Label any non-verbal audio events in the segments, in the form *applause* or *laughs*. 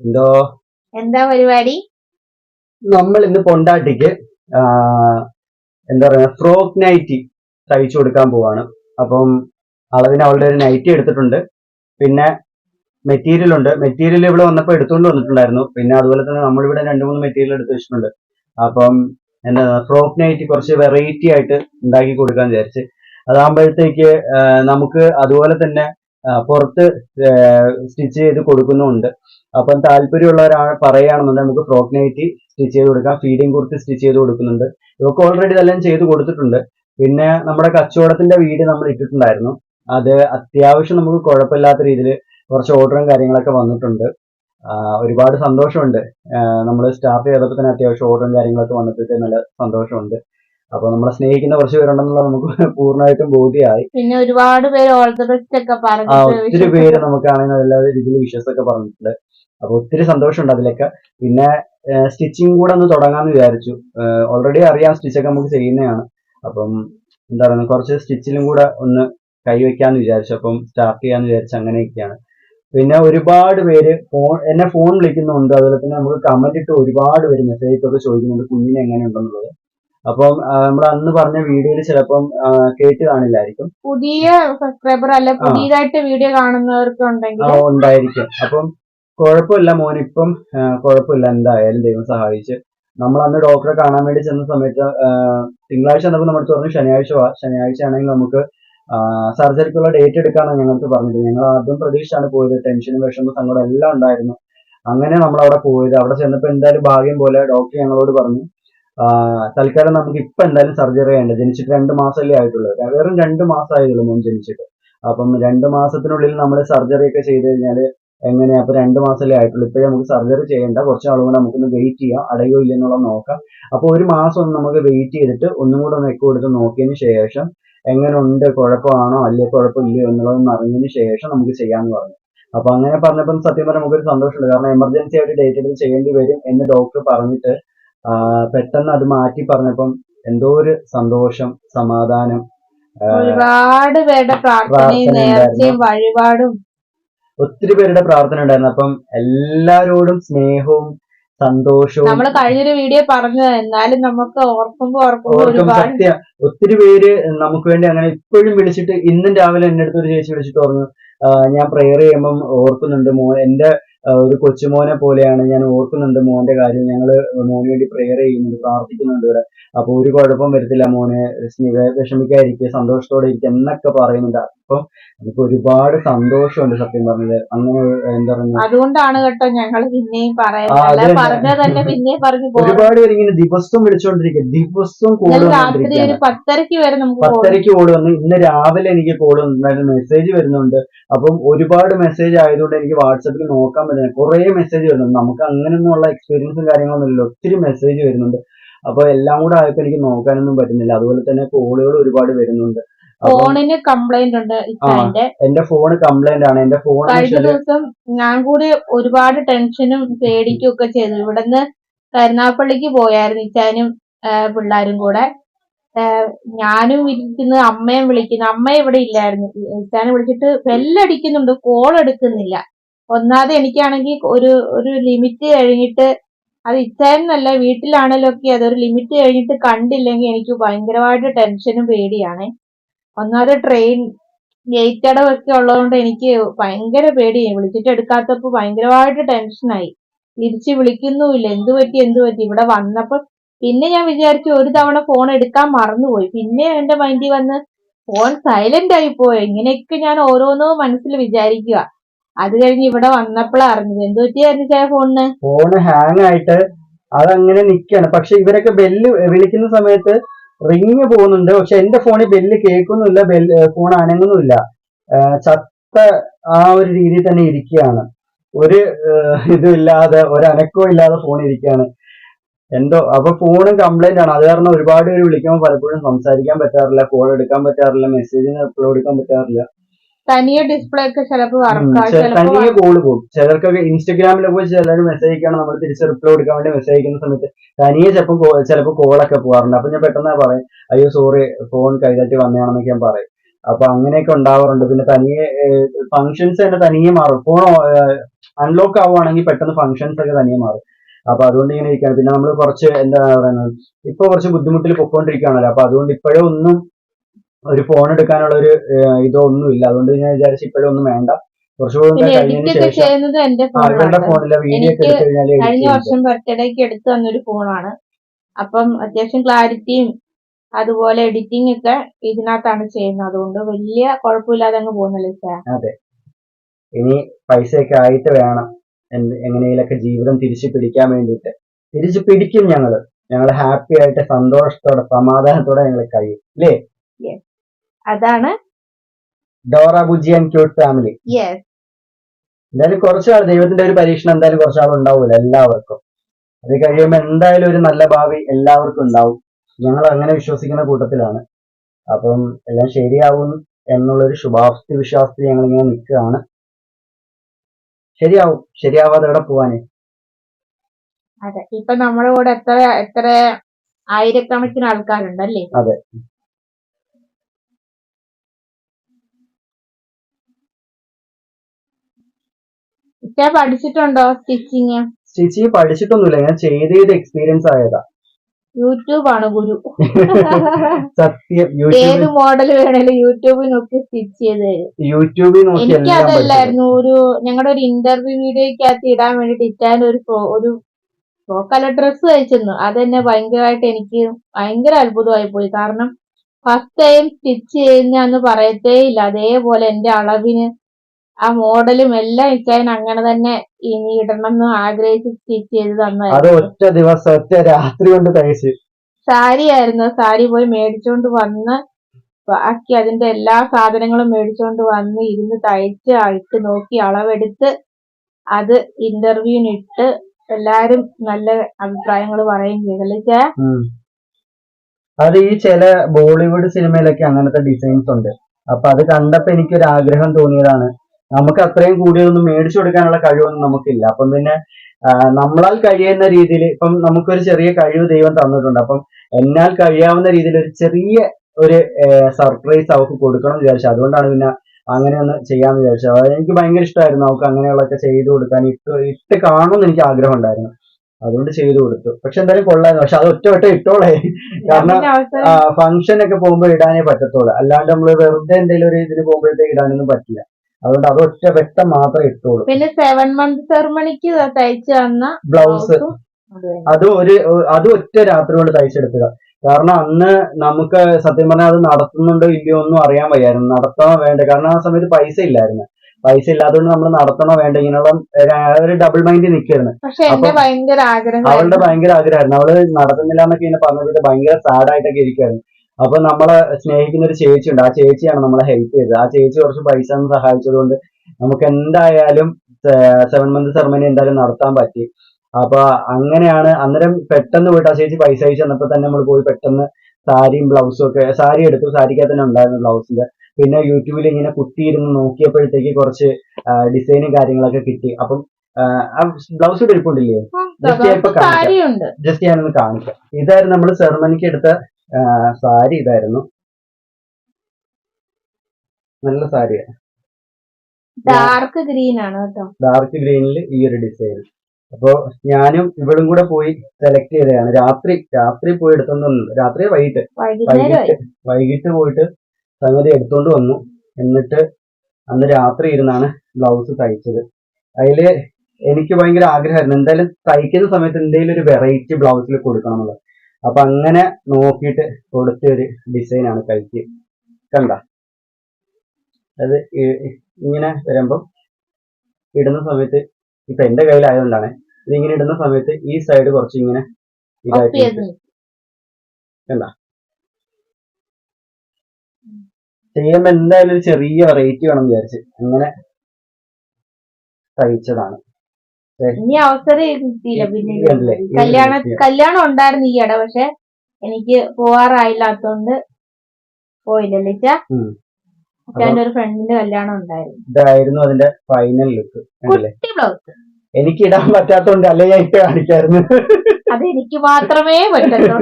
എന്തോ? എന്താ പരിപാടി? നമ്മൾ ഇന്ന് പൊണ്ടാട്ടിക്ക് എന്താ പറയുക ഫ്രോക്ക് നൈറ്റി തയ്ച്ചു കൊടുക്കാൻ പോവാണ്. അപ്പം അളവിന് അവളുടെ ഒരു നൈറ്റി എടുത്തിട്ടുണ്ട്. പിന്നെ മെറ്റീരിയൽ ഉണ്ട്. മെറ്റീരിയൽ ഇവിടെ വന്നപ്പോൾ എടുത്തുകൊണ്ട് വന്നിട്ടുണ്ടായിരുന്നു. പിന്നെ അതുപോലെ തന്നെ നമ്മളിവിടെ രണ്ട് മൂന്ന് മെറ്റീരിയൽ എടുത്ത് വെച്ചിട്ടുണ്ട്. അപ്പം എന്താ ഫ്രോക്ക് നൈറ്റി കുറച്ച് വെറൈറ്റി ആയിട്ട് ഉണ്ടാക്കി കൊടുക്കാൻ വിചാരിച്ച്. അതാകുമ്പോഴത്തേക്ക് നമുക്ക് അതുപോലെ തന്നെ പുറത്ത് സ്റ്റിച്ച് ചെയ്ത് കൊടുക്കുന്നുമുണ്ട്. അപ്പം താല്പര്യമുള്ള ഒരാൾ പറയുകയാണെന്നുണ്ടെങ്കിൽ നമുക്ക് ഫ്രോക്ക് നൈറ്റി സ്റ്റിച്ച് ചെയ്ത് കൊടുക്കാം. ഫീഡിങ് കുർത്തി സ്റ്റിച്ച് ചെയ്ത് കൊടുക്കുന്നുണ്ട്. ഇവർക്ക് ഓൾറെഡി ഇതെല്ലാം ചെയ്ത് കൊടുത്തിട്ടുണ്ട്. പിന്നെ നമ്മുടെ കച്ചവടത്തിന്റെ വീട് നമ്മൾ ഇട്ടിട്ടുണ്ടായിരുന്നു. അത് അത്യാവശ്യം നമുക്ക് കുഴപ്പമില്ലാത്ത രീതിയിൽ കുറച്ച് ഓർഡറും കാര്യങ്ങളൊക്കെ വന്നിട്ടുണ്ട്. ഒരുപാട് സന്തോഷമുണ്ട്. നമ്മൾ സ്റ്റാർട്ട് ചെയ്തപ്പോൾ തന്നെ അത്യാവശ്യം ഓർഡറും കാര്യങ്ങളൊക്കെ വന്നിട്ട് നല്ല സന്തോഷമുണ്ട്. അപ്പോൾ നമ്മളെ സ്നേഹിക്കുന്ന കുറച്ച് പേരുണ്ടെന്നുള്ള നമുക്ക് *laughs* പൂർണമായിട്ടും ബോധ്യമായി. പിന്നെ ഒരുപാട് പേര് ബെസ്റ്റ് ഒക്കെ ഒത്തിരി പേര് നമുക്കാണെങ്കിൽ എല്ലാ രീതിയിൽ വിശ്വാസമൊക്കെ പറഞ്ഞിട്ടുണ്ട്. അപ്പൊ ഒത്തിരി സന്തോഷമുണ്ട് അതിലൊക്കെ. പിന്നെ സ്റ്റിച്ചിങ് കൂടെ ഒന്ന് തുടങ്ങാന്ന് വിചാരിച്ചു. ഓൾറെഡി അറിയാം സ്റ്റിച്ചൊക്കെ നമുക്ക് ചെയ്യുന്നതാണ്. അപ്പം എന്താ പറയുക കുറച്ച് സ്റ്റിച്ചിലും കൂടെ ഒന്ന് കൈവയ്ക്കാന്ന് വിചാരിച്ചു. അപ്പം സ്റ്റാർട്ട് ചെയ്യാന്ന് വിചാരിച്ചു അങ്ങനെയൊക്കെയാണ്. പിന്നെ ഒരുപാട് പേര് ഫോൺ എന്നെ ഫോൺ വിളിക്കുന്നുണ്ട്. അതുപോലെ തന്നെ നമുക്ക് കമന്റ് ഇട്ട് ഒരുപാട് പേര് മെസ്സേജ് ഒക്കെ ചോദിക്കുന്നുണ്ട്. കുഞ്ഞിനെ എങ്ങനെയുണ്ടെന്നുള്ളത്. അപ്പം നമ്മൾ അന്ന് പറഞ്ഞ വീഡിയോയിൽ ചിലപ്പം കേട്ട് കാണില്ലായിരിക്കും. പുതിയ സബ്സ്ക്രൈബർ അല്ല പുതിയതായിട്ട് വീഡിയോ കാണുന്നവർക്ക് ഉണ്ടെങ്കിൽ ഉണ്ടായിരിക്കും. അപ്പം കുഴപ്പമില്ല മോനിപ്പം കുഴപ്പമില്ല. എന്തായാലും ദൈവം സഹായിച്ച്. നമ്മൾ അന്ന് ഡോക്ടറെ കാണാൻ വേണ്ടി ചെന്ന സമയത്ത് തിങ്കളാഴ്ച വന്നപ്പോൾ നമ്മൾ പറഞ്ഞു ശനിയാഴ്ച വാ ശനിയാഴ്ച ആണെങ്കിൽ നമുക്ക് സർജറിക്കുള്ള ഡേറ്റ് എടുക്കാനാണ് ഞങ്ങൾക്ക് പറഞ്ഞത്. ഞങ്ങൾ ആദ്യം പ്രതീക്ഷയാണ് പോയത്. ടെൻഷനും വിഷമവും സങ്കടം എല്ലാം ഉണ്ടായിരുന്നു. അങ്ങനെ നമ്മൾ അവിടെ പോയത്. അവിടെ ചെന്നപ്പോൾ എന്തായാലും ഭാഗ്യം പോലെ ഡോക്ടർ ഞങ്ങളോട് പറഞ്ഞു തൽക്കാലം നമുക്ക് ഇപ്പൊ എന്തായാലും സർജറി ചെയ്യേണ്ട ജനിച്ചിട്ട് രണ്ട് മാസമല്ലേ ആയിട്ടുള്ളൂ. വെറും രണ്ട് മാസമായതുള്ളൂ മോൻ ജനിച്ചിട്ട്. അപ്പം രണ്ട് മാസത്തിനുള്ളിൽ നമ്മൾ സർജറി ഒക്കെ ചെയ്ത് കഴിഞ്ഞാൽ എങ്ങനെയാ? അപ്പൊ രണ്ട് മാസമല്ലേ ആയിട്ടുള്ളൂ. ഇപ്പോഴേ നമുക്ക് സർജറി ചെയ്യേണ്ട. കുറച്ച് നാളും കൂടെ നമുക്കൊന്ന് വെയിറ്റ് ചെയ്യാം. അടയോ ഇല്ലെന്നുള്ളത് നോക്കാം. അപ്പൊ ഒരു മാസം ഒന്ന് നമുക്ക് വെയിറ്റ് ചെയ്തിട്ട് ഒന്നും കൂടെ ഒന്ന് എക്കോ എടുത്ത് നോക്കിയതിന് ശേഷം എങ്ങനെ ഉണ്ട് കുഴപ്പമാണോ? അല്ലേ കുഴപ്പമില്ലയോ എന്നുള്ളതൊന്ന് അറിഞ്ഞതിന് ശേഷം നമുക്ക് ചെയ്യാന്ന് പറഞ്ഞു. അപ്പൊ അങ്ങനെ പറഞ്ഞപ്പോൾ സത്യം പറഞ്ഞാൽ നമുക്കൊരു സന്തോഷമുണ്ട്. കാരണം എമർജൻസി ആയിട്ട് ഡേറ്റ് എടുത്ത് ചെയ്യേണ്ടി വരും എന്ന് ഡോക്ടർ പറഞ്ഞിട്ട് പെട്ടെന്ന് അത് മാറ്റി പറഞ്ഞപ്പം എന്തോ ഒരു സന്തോഷം സമാധാനം ഒരുപാട് പേരുടെ പ്രാർത്ഥനയും നേർച്ചയും വഴിപാടും. ഒത്തിരി പേരുടെ പ്രാർത്ഥന ഉണ്ടായിരുന്നു. അപ്പം എല്ലാരോടും സ്നേഹവും സന്തോഷവും നമ്മൾ കഴിഞ്ഞൊരു വീഡിയോ പറഞ്ഞു എന്നാലും നമുക്ക് ഓർക്കുമ്പോ ഓർക്കുമ്പോ സത്യം. ഒത്തിരി പേര് നമുക്ക് വേണ്ടി അങ്ങനെ ഇപ്പോഴും വിളിച്ചിട്ട് ഇന്നും രാവിലെ എന്റെ അടുത്ത് ഒരു ചേച്ചി വിളിച്ചിട്ട് പറഞ്ഞു ഞാൻ പ്രെയർ ചെയ്യുമ്പം ഓർക്കുന്നുണ്ട്. മോ എന്റെ ഒരു കൊച്ചുമോനെ പോലെയാണ് ഞാൻ ഓർക്കുന്നുണ്ട് മോന്റെ കാര്യം. ഞങ്ങൾ മോന് വേണ്ടി പ്രെയർ ചെയ്യുന്നുണ്ട് പ്രാർത്ഥിക്കുന്നുണ്ട് ഇവിടെ. അപ്പൊ ഒരു കുഴപ്പം വരത്തില്ല മോനെ. വിഷമിക്കാതിരിക്കുക സന്തോഷത്തോടെ ഇരിക്കുക എന്നൊക്കെ പറയുന്നുണ്ട്. അപ്പം എനിക്ക് ഒരുപാട് സന്തോഷമുണ്ട് സത്യം പറഞ്ഞത്. അങ്ങനെ എന്താ പറയുക അതുകൊണ്ടാണ് കേട്ടോ ഞങ്ങൾ പിന്നെയും പറയുന്നത്. പറഞ്ഞ തന്നെ പിന്നെയും പറഞ്ഞു ഒരുപാട് പേര് ഇങ്ങനെ ദിവസവും വിളിച്ചോണ്ടിരിക്കുക ദിവസവും കോൾ രാത്രി ഒരു പത്തരക്ക് വരെ നമുക്ക് പോകും പത്തരയ്ക്ക് കോൾ വന്നു ഇന്ന് രാവിലെ എനിക്ക് കോൾ വന്നിട്ടുണ്ടായിരുന്നു. മെസ്സേജ് വരുന്നുണ്ട്. അപ്പം ഒരുപാട് മെസ്സേജ് ആയതുകൊണ്ട് എനിക്ക് വാട്സപ്പിൽ നോക്കാൻ പറ്റുന്നില്ല കുറേ മെസ്സേജ് വരുന്നുണ്ട്. നമുക്ക് അങ്ങനെയൊന്നുമുള്ള എക്സ്പീരിയൻസും കാര്യങ്ങളൊന്നും ഇല്ല ഒത്തിരി മെസ്സേജ് വരുന്നുണ്ട്. അപ്പൊ എല്ലാം കൂടെ ആയപ്പോ എനിക്ക് നോക്കാനൊന്നും പറ്റുന്നില്ല. അതുപോലെ തന്നെ കോളുകൾ ഒരുപാട് വരുന്നുണ്ട്. ഫോണിന് കംപ്ലൈന്റ് ഉണ്ട് ഇച്ചാന്റെ എന്റെ ഫോൺ കംപ്ലൈന്റ് ആണ്. എന്റെ ഫോൺ കഴിഞ്ഞ ദിവസം ഞാൻ കൂടി ഒരുപാട് ടെൻഷനും പേടിക്കും ഒക്കെ ചെയ്തു. ഇവിടുന്ന് കരുനാപ്പള്ളിക്ക് പോയായിരുന്നു ഇച്ചാനും പിള്ളേരും കൂടെ. ഞാനും ഇരിക്കുന്നു അമ്മയും വിളിക്കുന്നു. അമ്മ ഇവിടെ ഇല്ലായിരുന്നു. ഇച്ചാനെ വിളിച്ചിട്ട് ബെല്ലടിക്കുന്നുണ്ട് കോൾ എടുക്കുന്നില്ല. ഒന്നാതെ എനിക്കാണെങ്കിൽ ഒരു ഒരു ലിമിറ്റ് കഴിഞ്ഞിട്ട് അത് ഇച്ചായെന്നല്ല വീട്ടിലാണല്ലോ ഒക്കെ അതൊരു ലിമിറ്റ് കഴിഞ്ഞിട്ട് കണ്ടില്ലെങ്കിൽ എനിക്ക് ഭയങ്കരമായിട്ട് ടെൻഷനും പേടിയാണ്. ഒന്നാമത് ട്രെയിൻ ഗേറ്റ് അടവൊക്കെ ഉള്ളതുകൊണ്ട് എനിക്ക് ഭയങ്കര പേടിയായി. വിളിച്ചിട്ട് എടുക്കാത്തപ്പോ ഭയങ്കരമായിട്ട് ടെൻഷനായി തിരിച്ച് വിളിക്കുന്നുമില്ല. എന്ത് പറ്റി? എന്ത് പറ്റി? ഇവിടെ വന്നപ്പോ പിന്നെ ഞാൻ വിചാരിച്ചു ഒരു തവണ ഫോൺ എടുക്കാൻ മറന്നുപോയി. പിന്നെ എന്റെ മൈൻഡിൽ വന്ന് ഫോൺ സൈലന്റ് ആയി പോയി. ഇങ്ങനെയൊക്കെ ഞാൻ ഓരോന്നോ മനസ്സിൽ വിചാരിക്കുക അത് കഴിഞ്ഞ് ഇവിടെ വന്നപ്പോഴാണ് അറിഞ്ഞത്. എന്ത് പറ്റിയായിരുന്നു ചായ ഫോണിന്? ഫോൺ ഹാങ് ആയിട്ട് അതങ്ങനെ നിക്കാണ്. പക്ഷെ ഇവരൊക്കെ ബെല്ല് വിളിക്കുന്ന സമയത്ത് റിങ് പോകുന്നുണ്ട്. പക്ഷെ എന്റെ ഫോണിൽ ബെല്ല് കേൾക്കുന്നില്ല ബെല്ല് ഫോൺ അനങ്ങുന്നില്ല ചത്ത ആ ഒരു രീതിയിൽ തന്നെ ഇരിക്കുകയാണ്. ഒരു ഇതുമില്ലാതെ ഒരു ഇല്ലാതെ ഫോൺ ഇരിക്കുകയാണ്. എന്തോ അപ്പൊ ഫോണും കംപ്ലൈന്റ് ആണ്. അത് കാരണം ഒരുപാട് പേര് വിളിക്കുമ്പോൾ പലപ്പോഴും സംസാരിക്കാൻ പറ്റാറില്ല കോൾ എടുക്കാൻ പറ്റാറില്ല മെസ്സേജിന് റിപ്ലൈ കൊടുക്കാൻ പറ്റാറില്ല. തനിയെ ഡിസ്പ്ലേ ഒക്കെ ചിലപ്പോൾ തനിയെ കോൾ പോകും ചിലർക്കൊക്കെ ഇൻസ്റ്റഗ്രാമിൽ പോയി ചിലർ മെസ്സേജ് അയക്കുകയാണ് നമ്മൾ തിരിച്ച് റിപ്ലൈ കൊടുക്കാൻ വേണ്ടി മെസ്സേജ് അയക്കുന്ന സമയത്ത് തനിയെ ചിലപ്പോൾ ചിലപ്പോൾ കോളൊക്കെ പോകാറുണ്ട്. അപ്പൊ ഞാൻ പെട്ടെന്ന് പറയും അയ്യോ സോറി ഫോൺ കൈകാട്ടി വന്നതാണെന്നൊക്കെ ഞാൻ പറയും. അപ്പൊ അങ്ങനെയൊക്കെ ഉണ്ടാവാറുണ്ട്. പിന്നെ തനിയെ ഫങ്ഷൻസ് തന്നെ തനിയെ മാറും. ഫോൺ അൺലോക്ക് ആവുകയാണെങ്കിൽ പെട്ടെന്ന് ഫങ്ഷൻസ് ഒക്കെ തനിയെ മാറും. അപ്പൊ അതുകൊണ്ട് ഇങ്ങനെ ഇരിക്കുകയാണ് പിന്നെ നമ്മൾ കുറച്ച് എന്താ പറയുന്നത് ഇപ്പൊ കുറച്ച് ബുദ്ധിമുട്ടിൽ പൊക്കോണ്ടിരിക്കുകയാണല്ലോ അപ്പൊ അതുകൊണ്ട് ഇപ്പോഴും ഒന്നും ഒരു ഫോൺ എടുക്കാനുള്ള ഒരു ഇതൊന്നുമില്ല. അതുകൊണ്ട് ഞാൻ വിചാരിച്ചു ഇപ്പോഴും ഒന്നും വേണ്ട. കുറച്ചുകൂടി കഴിഞ്ഞതിന് ശേഷം ഫോണിലെ വീഡിയോ ഒക്കെ എടുത്തു കഴിഞ്ഞാൽ കഴിഞ്ഞ വർഷം ബർത്ത്ഡേക്ക് എടുത്തു തന്നൊരു ഫോണാണ് അപ്പം അത്യാവശ്യം ക്ലാരിറ്റിയും അതുപോലെ എഡിറ്റിംഗ് ഒക്കെ ഇതിനകത്താണ് ചെയ്യുന്നത്. അതുകൊണ്ട് വലിയ കുഴപ്പമില്ലാതെ അങ്ങ് പോകുന്നല്ലേ സാർ ഇനി പൈസയൊക്കെ ആയിട്ട് വേണം. എങ്ങനെയൊക്കെ ജീവിതം തിരിച്ചു പിടിക്കാൻ വേണ്ടിയിട്ട്. തിരിച്ചു പിടിക്കും ഞങ്ങൾ. ഞങ്ങൾ ഹാപ്പി ആയിട്ട് സന്തോഷത്തോടെ സമാധാനത്തോടെ ഞങ്ങൾ കഴിയും. അല്ലേ അതാണ് Dora Buji and cute family yes എന്തായാലും കുറച്ചാൾ ദൈവത്തിന്റെ ഒരു പരീക്ഷണം എന്തായാലും കുറച്ചാൾ ഉണ്ടാവില്ല എല്ലാവർക്കും. അത് കഴിയുമ്പോൾ എന്തായാലും ഒരു നല്ല ഭാവി എല്ലാവർക്കും ഉണ്ടാവും. ഞങ്ങൾ അങ്ങനെ വിശ്വസിക്കുന്ന കൂട്ടത്തിലാണ്. അപ്പം എല്ലാം ശരിയാവും എന്നുള്ളൊരു ശുഭാപ്തി വിശ്വാസത്തിൽ ഞങ്ങൾ ഇങ്ങനെ നിൽക്കുകയാണ്. ശരിയാവും. ശരിയാവാതെ എവിടെ പോവാനേ? അതെ. ഇപ്പൊ നമ്മുടെ കൂടെ എത്ര എത്ര ആയിരക്കണക്കിന് ആൾക്കാരുണ്ടല്ലേ? അതെ. പഠിച്ചിട്ടുണ്ടോ സ്റ്റിച്ചിങ്? സ്റ്റിച്ചിങ് പഠിച്ചിട്ടൊന്നുമില്ല ഞാൻ ചെയ്ത് ചെയ്ത് എക്സ്പീരിയൻസ് ആയതാ. യൂട്യൂബ് ആണ് ഗുരു. *laughs* സത്യം ഏത് മോഡൽ വേണേലും യൂട്യൂബിൽ നോക്കി സ്റ്റിച്ച് ചെയ്ത് തരും. യൂട്യൂബിൽ നോക്കി എനിക്ക് അതല്ലായിരുന്നു ഒരു ഞങ്ങളുടെ ഒരു ഇന്റർവ്യൂ വീഡിയോക്കകത്ത് ഇടാൻ വേണ്ടിട്ട് ഇറ്റാൻ ഒരു ഒരു ഫ്രോക്കല്ല ഡ്രസ്സ് തയ്ച്ചെന്നു അതെന്നെ ഭയങ്കരമായിട്ട് എനിക്ക് ഭയങ്കര അത്ഭുതമായി പോയി. കാരണം ഫസ്റ്റ് ടൈം സ്റ്റിച്ച് ചെയ്യുന്ന പറയത്തേ ഇല്ല അതേപോലെ എന്റെ അളവിന് ആ മോഡലും എല്ലാം ഇച്ചാൻ അങ്ങനെ തന്നെ ഇനി ഇടണം എന്ന് ആഗ്രഹിച്ച് സ്റ്റിച്ച് ചെയ്ത് അത് തന്നായിരുന്നു ഒറ്റ ദിവസം ഒറ്റ രാത്രി കൊണ്ട് തയ്ച്ച്. സാരി ആയിരുന്നു. സാരി പോയി മേടിച്ചോണ്ട് വന്ന് ബാക്കി അതിന്റെ എല്ലാ സാധനങ്ങളും മേടിച്ചോണ്ട് വന്ന് ഇരുന്ന് തയ്ച്ച് ഇട്ട് നോക്കി അളവെടുത്ത് അത് ഇന്റർവ്യൂവിന് ഇട്ട് എല്ലാരും നല്ല അഭിപ്രായങ്ങൾ പറയും ചെയ്തല്ലേ ചേ അത് ഈ ചില ബോളിവുഡ് സിനിമയിലൊക്കെ അങ്ങനത്തെ ഡിസൈൻസ് ഉണ്ട്. അപ്പൊ അത് കണ്ടപ്പോ എനിക്കൊരു ആഗ്രഹം തോന്നിയതാണ്. നമുക്ക് അത്രയും കൂടിയൊന്നും മേടിച്ചു കൊടുക്കാനുള്ള കഴിവൊന്നും നമുക്കില്ല. അപ്പം പിന്നെ നമ്മളാൽ കഴിയുന്ന രീതിയിൽ ഇപ്പം നമുക്കൊരു ചെറിയ കഴിവ് ദൈവം തന്നിട്ടുണ്ട്. അപ്പം എന്നാൽ കഴിയാവുന്ന രീതിയിൽ ഒരു ചെറിയ ഒരു സർപ്രൈസ് അവർക്ക് കൊടുക്കണം എന്ന് വിചാരിച്ചു. അതുകൊണ്ടാണ് പിന്നെ അങ്ങനെ ഒന്ന് ചെയ്യാന്ന് വിചാരിച്ചത്. അത് എനിക്ക് ഭയങ്കര ഇഷ്ടമായിരുന്നു. അവർക്ക് അങ്ങനെയുള്ളതൊക്കെ ചെയ്തു കൊടുക്കാൻ ഇട്ട് ഇട്ട് കാണുമെന്ന് എനിക്ക് ആഗ്രഹം ഉണ്ടായിരുന്നു അതുകൊണ്ട് ചെയ്തു കൊടുത്തു. പക്ഷെ എന്തായാലും കൊള്ളായിരുന്നു. പക്ഷെ അത് ഒറ്റ ഒറ്റ ഇട്ടോളേ കാരണം ഫംഗ്ഷനൊക്കെ അവസരം ഫംഗ്ഷൻ ഒക്കെ പോകുമ്പോൾ ഇടാനേ പറ്റത്തുള്ളൂ. അല്ലാണ്ട് നമ്മൾ വെറുതെ എന്തെങ്കിലും ഒരു ഇതിന് പോകുമ്പോഴത്തേക്ക് ഇടാനൊന്നും പറ്റില്ല. അതുകൊണ്ട് അത് ഒറ്റ വെട്ടം മാത്രമേ ഇട്ടുള്ളൂ. പിന്നെ സെവൻ മന്ത് സെറമണിക്ക് തയ്ച്ചു തന്ന ബ്ലൗസ് അത് ഒരു അത് ഒറ്റ രാത്രി കൊണ്ട് തയ്ച്ചെടുക്കുക. കാരണം അന്ന് നമുക്ക് സത്യം പറഞ്ഞാൽ അത് നടത്തുന്നുണ്ടോ ഇല്ലയോ ഒന്നും അറിയാൻ വയ്യായിരുന്നു. നടത്തണോ വേണ്ട? കാരണം ആ സമയത്ത് പൈസ ഇല്ലായിരുന്നു. പൈസ ഇല്ലാത്തതുകൊണ്ട് നമ്മൾ നടത്തണോ വേണ്ട? ഇങ്ങനെയുള്ള ഒരു- ഡബിൾ മൈൻഡ് നിൽക്കായിരുന്നു അവളുടെ ഭയങ്കര ആഗ്രഹമായിരുന്നു. അവൾ നടത്തുന്നില്ല എന്നൊക്കെ ഇങ്ങനെ പറഞ്ഞിട്ട് ഭയങ്കര സാഡായിട്ടൊക്കെ ഇരിക്കുവായിരുന്നു. അപ്പൊ നമ്മളെ സ്നേഹിക്കുന്ന ഒരു ചേച്ചി ഉണ്ട് ആ ചേച്ചിയാണ് നമ്മളെ ഹെൽപ്പ് ചെയ്തത്. ആ ചേച്ചി കുറച്ച് പൈസ സഹായിച്ചത് കൊണ്ട് നമുക്ക് എന്തായാലും സെവൻ മന്ത് സെറമണി എന്തായാലും നടത്താൻ പറ്റി. അപ്പൊ അങ്ങനെയാണ് അന്നേരം പെട്ടെന്ന് പോയിട്ട് ആ ചേച്ചി പൈസ അയച്ചു തന്നപ്പോ തന്നെ നമ്മൾ പോയി പെട്ടെന്ന് സാരിയും ബ്ലൗസും ഒക്കെ സാരി എടുത്തു. സാരിക്കകത്ത് തന്നെ ഉണ്ടായിരുന്നു ബ്ലൗസിന്റെ. പിന്നെ യൂട്യൂബിൽ ഇങ്ങനെ കുത്തിയിരുന്ന് നോക്കിയപ്പോഴത്തേക്ക് കുറച്ച് ഡിസൈനും കാര്യങ്ങളൊക്കെ കിട്ടി. അപ്പം ബ്ലൗസ് ഇരിപ്പുണ്ടില്ലേ Just ഞാൻ ഇപ്പൊ കാണിക്കാം. ജസ്റ്റ് ഞാനൊന്ന് കാണിക്കാം. ഇതായിരുന്നു നമ്മൾ സെറമണിക്ക് എടുത്ത സാരി ഇതായിരുന്നു. നല്ല സാരിയാണ് ഡാർക്ക് ഗ്രീൻ ആണ് കേട്ടോ. ഡാർക്ക് ഗ്രീനിൽ ഈ ഒരു ഡിസൈൻ അപ്പോ ഞാനും ഇവളും കൂടെ പോയി സെലക്ട് ചെയ്തതാണ്. രാത്രി രാത്രി പോയി എടുത്തോണ്ട് വന്നു രാത്രി വൈകിട്ട്. വൈകിട്ട് വൈകിട്ട് പോയിട്ട് സംഗതി എടുത്തോണ്ട് വന്നു. എന്നിട്ട് അന്ന് രാത്രി ഇരുന്നാണ് ബ്ലൗസ് തയ്ച്ചത്. അതിൽ എനിക്ക് ഭയങ്കര ആഗ്രഹമായിരുന്നു. എന്തായാലും തയ്ക്കുന്ന സമയത്ത് എന്തെങ്കിലും ഒരു വെറൈറ്റി ബ്ലൗസിൽ കൊടുക്കണം എന്നുള്ളത്. അപ്പൊ അങ്ങനെ നോക്കിയിട്ട് കൊടുത്ത ഒരു ഡിസൈൻ ആണ് കൈക്ക് കണ്ട? അത് ഇങ്ങനെ വരുമ്പോൾ ഇടുന്ന സമയത്ത് ഇപ്പൊ എന്റെ കയ്യിലായതുകൊണ്ടാണ് ഇത് ഇങ്ങനെ ഇടുന്ന സമയത്ത് ഈ സൈഡ് കുറച്ച് ഇങ്ങനെ ഇതായിട്ട് കണ്ട? ചെയ്യുമ്പോ എന്തായാലും ഒരു ചെറിയ വെറൈറ്റി വേണം വിചാരിച്ച്. അങ്ങനെ തയ്ച്ചതാണ്. ഇനി അവസരം കിട്ടിയില്ല പിന്നെ കല്യാണ കല്യാണം ഉണ്ടായിരുന്നു ഈ ഇട പക്ഷെ എനിക്ക് പോവാറായില്ലാത്തോണ്ട് പോയില്ല ഒരു ഫ്രണ്ടിന്റെ കല്യാണം ഉണ്ടായിരുന്നു. ഇതായിരുന്നു അതിന്റെ ഫൈനൽ ലുക്ക് കുട്ടി ബ്ലൗസ് എനിക്ക് ഇടാൻ പറ്റാത്തോണ്ട് അല്ലേ ഞാൻ ഇട്ട് കാണിക്കായിരുന്നു? അത് എനിക്ക് മാത്രമേ പറ്റുള്ളൂ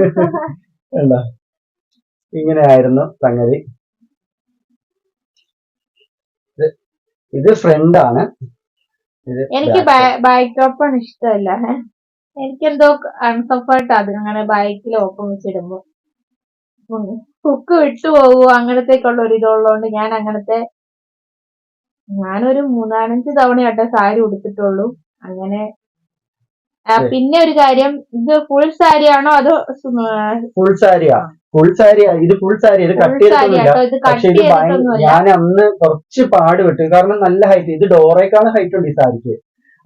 കണ്ടോ? ഇങ്ങനെ ആയിരുന്നു സംഗതി. ഇത് ഫ്രണ്ടാണ് എനിക്ക് ബാക്ക് ഓപ്പൺ ഇഷ്ടമല്ല. എനിക്കെന്തോ അൺകംഫർട്ട് അത് അങ്ങനെ ബൈക്കിൽ ഓപ്പൺ വെച്ചിടുമ്പോ കുക്ക് വിട്ടുപോകുമോ അങ്ങനത്തേക്കുള്ള ഒരു ഇതുള്ളതുകൊണ്ട് ഞാൻ അങ്ങനത്തെ ഞാനൊരു മൂന്നാലഞ്ച് തവണയാട്ടെ സാരി ഉടുത്തിട്ടുള്ളൂ അങ്ങനെ. പിന്നെ ഒരു കാര്യം ഇത് ഫുൾ സാരി ആണോ അതോ ഫുൾ സാരിയാ ഫുൾ സാരി ഇത് ഫുൾ സാരി ഇത് കട്ട് ചെയ്തിട്ടൊന്നുമില്ല. പക്ഷെ ഇത് ഞാൻ അന്ന് കുറച്ച് പാട് വിട്ടു. കാരണം നല്ല ഹൈറ്റ് ഇത് ഡോറേക്കാണ് ഹൈറ്റ് ഉണ്ട് ഈ സാരിക്ക്.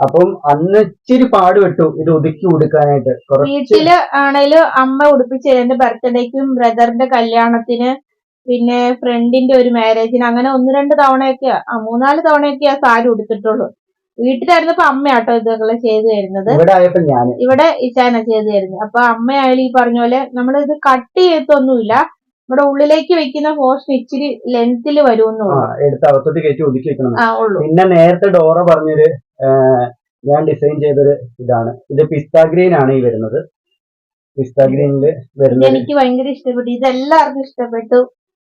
അപ്പം അന്ന് ഇച്ചിരി പാട് വിട്ടു ഇത് ഒതുക്കി കൊടുക്കാനായിട്ട് കുറച്ച് വീട്ടിൽ ആണേലും അമ്മ ഉടുപ്പിച്ച് എന്റെ ബർത്ത്ഡേക്കും ബ്രദറിന്റെ കല്യാണത്തിന് പിന്നെ ഫ്രണ്ടിന്റെ ഒരു മാരേജിന് അങ്ങനെ ഒന്ന് രണ്ട് തവണയൊക്കെയാ മൂന്നാൽ തവണയൊക്കെയാ സാരി ഉടുത്തിട്ടുള്ളൂ. വീട്ടിലായിരുന്നപ്പോ അമ്മയാട്ടോ ഇതൊക്കെ ചെയ്തു തരുന്നത്. ഇവിടെ ആയപ്പോ ഞാൻ ഇവിടെ ഇച്ചാന ചെയ്തു തരുന്നത്. അപ്പൊ അമ്മയായാലും ഈ പറഞ്ഞ പോലെ നമ്മൾ ഇത് കട്ട് ചെയ്യത്തൊന്നുമില്ല നമ്മുടെ ഉള്ളിലേക്ക് വെക്കുന്ന പോസ്റ്റ് ഇച്ചിരി ലെങ്ത്തിൽ ആ വരുമെന്നുള്ളൂ എടുത്ത് അകത്തോട്ട് കയറ്റി ഒതുക്കി വെക്കണം. ആ ഉള്ളൂ. പിന്നെ നേരത്തെ ഡോറ പറഞ്ഞൊരു ഞാൻ ഡിസൈൻ ചെയ്തൊരു ഇതാണ്. ഇത് പിസ്ത ഗ്രീൻ ആണ് ഈ വരുന്നത്. പിസ്ത ഗ്രീനിൽ ഇത് വരുന്നത്. എനിക്ക് ഭയങ്കര ഇഷ്ടപ്പെട്ടു. ഇതെല്ലാവർക്കും ഇഷ്ടപ്പെട്ടു.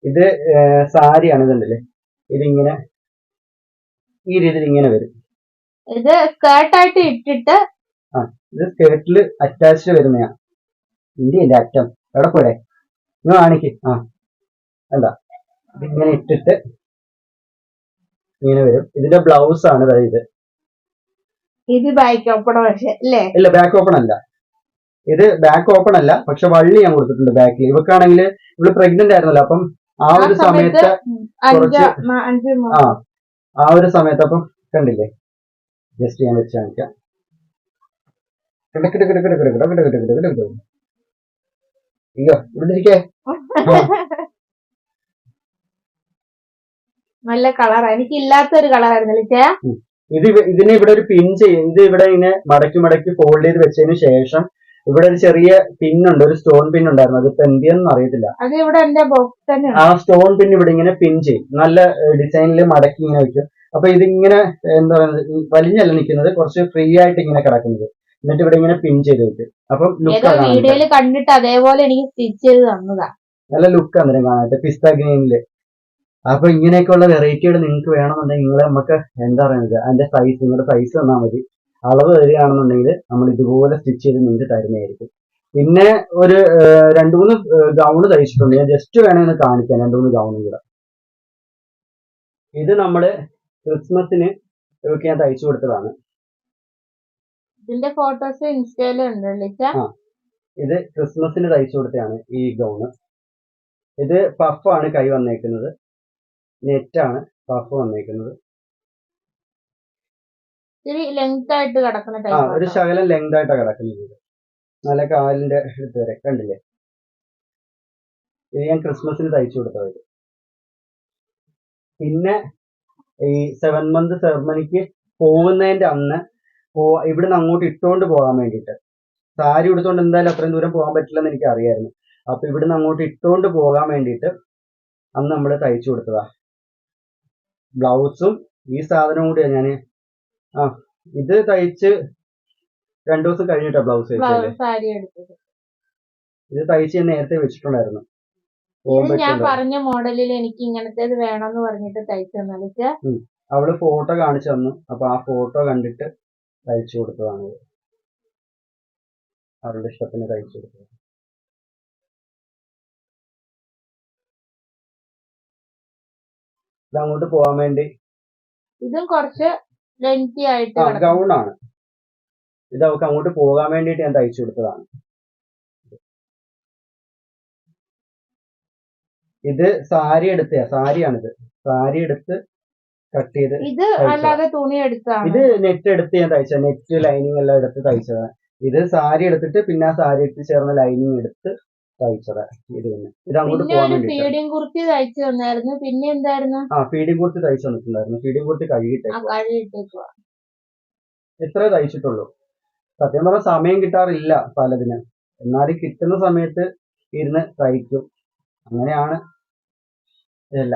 ഇത് സാരിയാണ് ഇതുണ്ടല്ലേ? ഇതിങ്ങനെ ഈ രീതിയിൽ ഇങ്ങനെ വരും. ഇത് സ്കേർട്ടായിട്ട് ഇട്ടിട്ട് ഇത് സ്കേർട്ടിൽ അറ്റാച്ച്ഡ് വരുന്നയാ. ഇന്ത്യന്റെ അറ്റം എവിടെ പോലെ ഇന്ന് കാണിക്ക്. ആ എന്താ ഇതിങ്ങനെ ഇട്ടിട്ട് ഇങ്ങനെ വരും. ഇതിന്റെ ബ്ലൗസ് ആണ് ഇത്. ഇത് ബാക്ക് ഓപ്പൺ പക്ഷെ അല്ലേ? ഇല്ല ബാക്ക് ഓപ്പൺ അല്ല. ഇത് ബാക്ക് ഓപ്പൺ അല്ല പക്ഷെ വള്ളി ഞാൻ കൊടുത്തിട്ടുണ്ട് ബാക്കിൽ ഇവക്കാണെങ്കിൽ ഇവൾ പ്രഗ്നന്റ് ആയിരുന്നല്ലോ അപ്പം ആ ഒരു സമയത്ത് കുറച്ച് ആ ആ ഒരു സമയത്ത് അപ്പം കണ്ടില്ലേ? ജസ്റ്റ് ഞാൻ വെച്ച് കാണിക്കാം കിടക്കിട കിടക്കിട കിടക്കിട കിടക്കിട കിടക്കിട കിടക്കിട അയ്യോ നല്ല കളറാ. എനിക്ക് ഇല്ലാത്ത ഒരു കളറായിരുന്നല്ലേ ഇത് ഇതിനെ ഇവിടെ ഒരു പിൻ ചെയ്യും. ഇത് ഇവിടെ ഇങ്ങനെ മടക്കി മടക്കി ഫോൾഡ് ചെയ്ത് വെച്ചതിന് ശേഷം ഇവിടെ ഒരു ചെറിയ പിന്നുണ്ട് ഒരു സ്റ്റോൺ പിൻ ഉണ്ടായിരുന്നു. അത് ഇപ്പൊ എന്തിയെന്ന് അറിയത്തില്ല. അത് ഇവിടെ ബോക്സ് തന്നെ ആ സ്റ്റോൺ പിൻ ഇവിടെ ഇങ്ങനെ പിൻ ചെയ്യും. നല്ല ഡിസൈനിൽ മടക്കി ഇങ്ങനെ വെക്കും. അപ്പൊ ഇതിങ്ങനെ എന്താ പറയുന്നത് വലിഞ്ഞല്ല നിൽക്കുന്നത് കുറച്ച് ഫ്രീ ആയിട്ട് ഇങ്ങനെ കിടക്കുന്നത്. എന്നിട്ട് ഇവിടെ ഇങ്ങനെ പിൻ ചെയ്ത് വെക്കും. അപ്പം ലുക്ക് വീഡിയോയിൽ കണ്ടിട്ട് അതേപോലെ എനിക്ക് സ്റ്റിച്ച് ചെയ്ത് തന്നതാ. നല്ല ലുക്ക് അന്നേരം കാണാട്ടെ പിസ്ത ഗ്രീനിൽ. അപ്പൊ ഇങ്ങനെയൊക്കെയുള്ള വെറൈറ്റികൾ നിങ്ങൾക്ക് വേണമെന്നുണ്ടെങ്കിൽ നിങ്ങൾ നമുക്ക് എന്താ പറയുന്നത് അതിന്റെ സൈസ് നിങ്ങളുടെ സൈസ് തന്നാൽ മതി. അളവ് തരികയാണെന്നുണ്ടെങ്കിൽ നമ്മൾ ഇതുപോലെ സ്റ്റിച്ച് ചെയ്ത് നിങ്ങൾക്ക് തരുന്നതായിരിക്കും. പിന്നെ ഒരു രണ്ടു മൂന്ന് ഗൗണ് തയ്ച്ചിട്ടുണ്ട്. ഞാൻ ജസ്റ്റ് വേണമെന്ന് കാണിക്കാൻ രണ്ടു മൂന്ന് ഗൗണും കൂടെ. ഇത് നമ്മൾ ക്രിസ്മസിന് ഇവർക്ക് ഞാൻ തയ്ച്ചു കൊടുത്തതാണ്. ഇതിന്റെ ഫോട്ടോസ് ലിച്ച ഇത് ക്രിസ്മസിന് തയ്ച്ചു കൊടുത്തതാണ് ഈ ഗൗണ്. ഇത് പഫാണ് കൈ വന്നേക്കുന്നത്. നെറ്റാണ് പഫ് വന്നേക്കുന്നത്. ആയിട്ട് കിടക്കുന്ന ആ ഒരു ശകലം ലെങ്ത് ആയിട്ടാണ് കിടക്കുന്നത്. നല്ല കാലിന്റെ അടുത്ത് വരെ കണ്ടില്ലേ? ഇത് ഞാൻ ക്രിസ്മസിന് തയ്ച്ചു കൊടുത്തത് പിന്നെ ഈ സെവൻ മന്ത് സെർമണിക്ക് പോകുന്നതിന്റെ അന്ന് ഇവിടുന്ന് അങ്ങോട്ട് ഇട്ടുകൊണ്ട് പോകാൻ വേണ്ടിയിട്ട്. സാരി ഉടുത്തോണ്ട് എന്തായാലും അത്രയും ദൂരം പോകാൻ പറ്റില്ലെന്ന് എനിക്ക് അറിയായിരുന്നു അപ്പൊ ഇവിടുന്ന് അങ്ങോട്ട് ഇട്ടുകൊണ്ട് പോകാൻ വേണ്ടിയിട്ട് അന്ന് നമ്മൾ തയ്ച്ചു കൊടുത്തതാ. ബ്ലൗസും ഈ സാധനവും കൂടിയാ ഞാൻ ആ ഇത് തയ്ച്ച് രണ്ടു ദിവസം കഴിഞ്ഞിട്ടാ ബ്ലൗസ് ഇത് തയ്ച്ച് ഞാൻ നേരത്തെ വെച്ചിട്ടുണ്ടായിരുന്നു. ഇത് ഞാൻ? പറഞ്ഞ മോഡലിൽ എനിക്ക് ഇങ്ങനത്തേത് വേണമെന്ന് പറഞ്ഞിട്ട് തയ്ച്ചു തന്ന ലിച്ച അവൾ ഫോട്ടോ കാണിച്ചു തന്നു. അപ്പൊ ആ ഫോട്ടോ കണ്ടിട്ട് തയ്ച്ചു കൊടുത്തതാണ് അവരുടെ അവളുടെ ഇഷ്ടത്തിന് തയ്ച്ചു കൊടുത്തത് ഇത് അങ്ങോട്ട് പോകാൻ വേണ്ടി ഇതും കുറച്ച് ലെങ്തി ആയിട്ട് ഗൗൺ ആണ്. ഗൗണാണ് ഇത് അവൾക്ക് അങ്ങോട്ട് പോകാൻ വേണ്ടിയിട്ട് ഞാൻ തയ്ച്ചു കൊടുത്തതാണ്. ഇത് സാരി എടുത്ത സാരിയാണിത്. സാരി എടുത്ത് കട്ട് ചെയ്ത് ഇത് അല്ലാതെ തുണി എടുത്താണ് ഇത് നെറ്റ് എടുത്ത് ഞാൻ തയ്ച്ച നെറ്റ് ലൈനിങ് എല്ലാം എടുത്ത് തയ്ച്ചതാണ് ഇത് സാരി എടുത്തിട്ട് പിന്നെ ആ സാരി എടുത്ത് ചേർന്ന ലൈനിങ് എടുത്ത് തയ്ച്ചത്. ഇത് പിന്നെ ഇത് അങ്ങോട്ട് പോകാൻ വേണ്ടിട്ട് ഫീഡിങ് കുർത്തി തയ്ച്ചു തന്നായിരുന്നു. പിന്നെ എന്തായിരുന്നു? ആ ഫീഡിംഗ് കുർത്തി തയ്ച്ചു തന്നിട്ടുണ്ടായിരുന്നു. ഫീഡിംഗ് കുർത്തി കഴുകിട്ടെ ആ കഴിയിട്ടേക്കുവാ ഇത്രേ തയ്ച്ചിട്ടുള്ളൂ. സത്യം പറഞ്ഞാൽ സമയം കിട്ടാറില്ല പലതിനും. എന്നാലും കിട്ടുന്ന സമയത്ത് ഇരുന്ന് തയ്ക്കും. അങ്ങനെയാണ് ഇതല്ല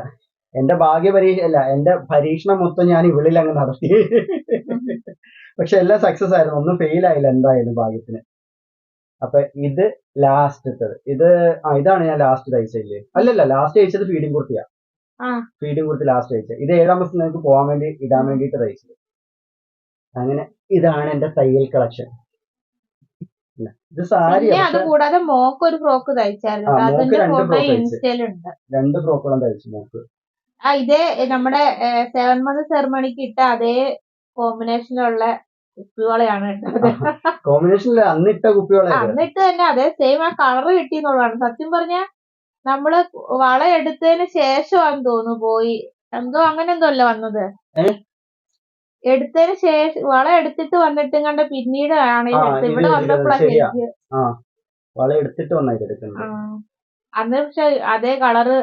എന്റെ ഭാഗ്യ പരീക്ഷ അല്ല എന്റെ പരീക്ഷണം മൊത്തം ഞാൻ ഇവിളിൽ അങ്ങ് നടത്തി. പക്ഷെ എല്ലാം സക്സസ് ആയിരുന്നു. ഒന്നും ഫെയിൽ ആയില്ല എന്തായാലും ഭാഗ്യത്തിന്. അപ്പൊ ഇത് ലാസ്റ്റ് ഇട്ടത് ഇത് ആ ഇതാണ് ഞാൻ ലാസ്റ്റ് തയ്ച്ചില്ലേ അല്ലല്ല ലാസ്റ്റ് തയ്ച്ചത് ഫീഡിംഗ് കുർത്തിയാ ആ. ഫീഡിങ് കൊടുത്ത് ലാസ്റ്റ് തയ്ച്ചത് ഇത് ഏഴാം ദിവസം നിങ്ങൾക്ക് പോകാൻ വേണ്ടി ഇടാൻ വേണ്ടിയിട്ട് തയ്ച്ചത് അങ്ങനെ ഇതാണ് എന്റെ തയ്യൽ കളക്ഷൻ ഇത് സാരി അത് കൂടാതെ മോക്ക് ഒരു ഫ്രോക്ക് തയ്ച്ചായിരുന്നു. അതിന്റെ രണ്ട് ഫോട്ടോ ഇൻസ്റ്റയിലുണ്ട്. രണ്ട് ഫ്രോക്കുകളും തയ്ച്ചു മോക്ക്. ആ ഇതേ നമ്മുടെ സെവൻ മന്ത് സെറമണിക്ക് ഇട്ട അതേ കോമ്പിനേഷനിലുള്ള കുപ്പിവളയാണ് കോമ്പിനേഷനിൽ അന്നിട്ട കുപ്പിവള അന്നിട്ട് തന്നെ അതേ സെയിം ആ കളർ കിട്ടിയെന്നുള്ളതാണ്. സത്യം പറഞ്ഞ നമ്മൾ വള എടുത്തതിന് ശേഷമാണെന്ന് തോന്നുന്നു പോയി. എന്തോ അങ്ങനെ എന്തോ അല്ല വന്നത്? എടുത്തതിന് ശേഷം വള എടുത്തിട്ട് വന്നിട്ടും കണ്ട പിന്നീട് ആണ് ഇവിടെ വന്നപ്പോഴാണ്. വള എടുത്തിട്ട് വന്നായിട്ട് എടുക്കുന്നത്. അന്ന് പക്ഷെ അതേ കളറ്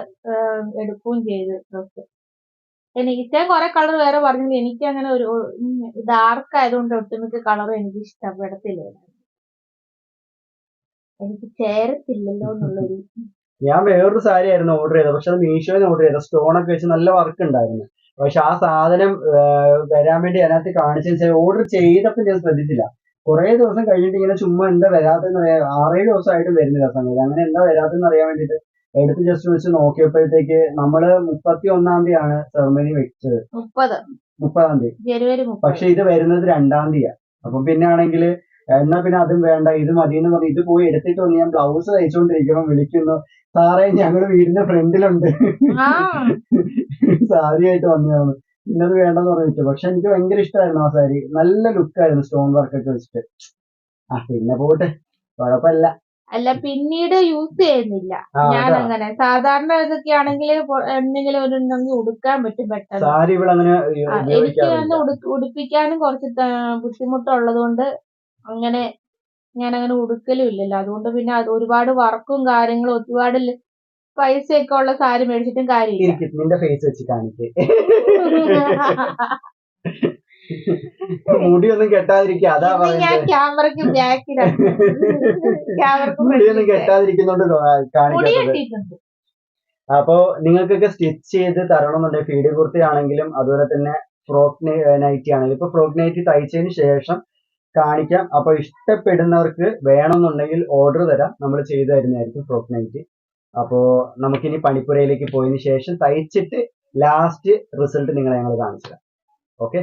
എടുക്കുകയും ചെയ്ത് ഡ്രസ് എനിക്ക് ഇത്രയും കുറെ കളർ വേറെ പറഞ്ഞു എനിക്ക് അങ്ങനെ ഒരു ഡാർക്ക് ആയതുകൊണ്ട് ഒട്ടുമിക്ക കളർ എനിക്ക് ഇഷ്ടപ്പെടത്തില്ല. എനിക്ക് ചേരത്തില്ലല്ലോ എന്നുള്ളൊരു ഞാൻ വേറൊരു സാരി ആയിരുന്നു ഓർഡർ ചെയ്തത്. പക്ഷെ അത് മീഷോയിൽ ഓർഡർ ചെയ്തത്. സ്റ്റോൺ ഒക്കെ വെച്ച് നല്ല വർക്ക് ഉണ്ടായിരുന്നു. പക്ഷെ ആ സാധനം വരാൻ വേണ്ടി അതിനകത്ത് കാണിച്ചു ഓർഡർ ചെയ്തപ്പോൾ ഞാൻ ശ്രദ്ധിച്ചില്ല. കുറെ ദിവസം കഴിഞ്ഞിട്ട് ഇങ്ങനെ ചുമ്മാ എന്താ വരാത്തെന്ന് അറിയാൻ ആറേഴ് ദിവസമായിട്ട് വരുന്നില്ല സംഗതി. അങ്ങനെ എന്താ വരാത്തെന്ന് അറിയാൻ വേണ്ടിയിട്ട് എടുത്ത് ജസ്റ്റ് വെച്ച് നോക്കിയപ്പോഴത്തേക്ക് നമ്മൾ മുപ്പത്തി ഒന്നാം തീയതിയാണ് സെറമണി വെച്ചത്. മുപ്പത്. മുപ്പതാം തീയതി. പക്ഷെ ഇത് വരുന്നത് രണ്ടാം തീയതി അപ്പൊ പിന്നെ ആണെങ്കിൽ എന്നാ പിന്നെ അതും വേണ്ട ഇത് മതി എന്ന് പറഞ്ഞു ഇത് പോയി എടുത്തിട്ട് വന്ന് ഞാൻ ബ്ലൗസ് തയ്ച്ചുകൊണ്ടിരിക്കുമ്പോൾ വിളിക്കുന്നു സാറേ ഞങ്ങളുടെ വീടിന്റെ ഫ്രണ്ടിലുണ്ട്. സാരിയായിട്ട് വന്നതാണ്. പിന്നത് വേണ്ടെന്ന് പറഞ്ഞു പക്ഷെ എനിക്ക് ഭയങ്കര ഇഷ്ടമായിരുന്നു ആ സാരി. നല്ല ലുക്കായിരുന്നു സ്റ്റോൺ വർക്ക് ഒക്കെ വെച്ചിട്ട്. ആ പിന്നെ പോട്ടെ. കുഴപ്പമില്ല. അല്ല പിന്നീട് യൂസ് ചെയ്യുന്നില്ല. ഞാൻ അങ്ങനെ സാധാരണ ഇതൊക്കെ ആണെങ്കിൽ എന്തെങ്കിലും ഒരു ഉടുക്കാൻ പറ്റും പെട്ടെന്ന്. അങ്ങനെ എനിക്ക് വന്ന് ഉടുപ്പിക്കാനും കുറച്ച് ബുദ്ധിമുട്ടുള്ളത് കൊണ്ട് അങ്ങനെ ഞാൻ അങ്ങനെ ഉടുക്കലും ഇല്ലല്ലോ. അതുകൊണ്ട് പിന്നെ ഒരുപാട് വർക്കും കാര്യങ്ങളും ഒരുപാട് പൈസയൊക്കെ ഉള്ള സാരി മേടിച്ചിട്ടും കാര്യമില്ല. നിന്റെ ഫേസ് വെച്ച് കാണിച്ച് മുടിയൊന്നും കെട്ടാതിരിക്കുക. അതാ ഞാൻ ക്യാമറക്ക് ബാക്കിലാണ് മുടിയൊന്നും മുടി കെട്ടാതിരിക്കുന്നോണ്ട് കെട്ടിയിട്ടുണ്ട്. അപ്പോ നിങ്ങൾക്കൊക്കെ സ്റ്റിച്ച് ചെയ്ത് തരണമെന്നുണ്ടെങ്കിൽ ഫീഡ് കുർത്തി ആണെങ്കിലും അതുപോലെ തന്നെ ഫ്രോക്ക് നൈറ്റി ആണെങ്കിലും. ഇപ്പൊ ഫ്രോക്ക് നൈറ്റി തയ്ച്ചതിന് ശേഷം കാണിക്കാം. അപ്പൊ ഇഷ്ടപ്പെടുന്നവർക്ക് വേണമെന്നുണ്ടെങ്കിൽ ഓർഡർ തരാം. നമ്മൾ ചെയ്തു തരുന്നതായിരിക്കും ഫ്രോക്ക് നൈറ്റി. അപ്പോ നമുക്കിനി പണിപ്പുരയിലേക്ക് പോയതിനു ശേഷം തയ്ച്ചിട്ട് ലാസ്റ്റ് റിസൾട്ട് നിങ്ങളെ ഞങ്ങൾ കാണിച്ചു തരാം ഓക്കെ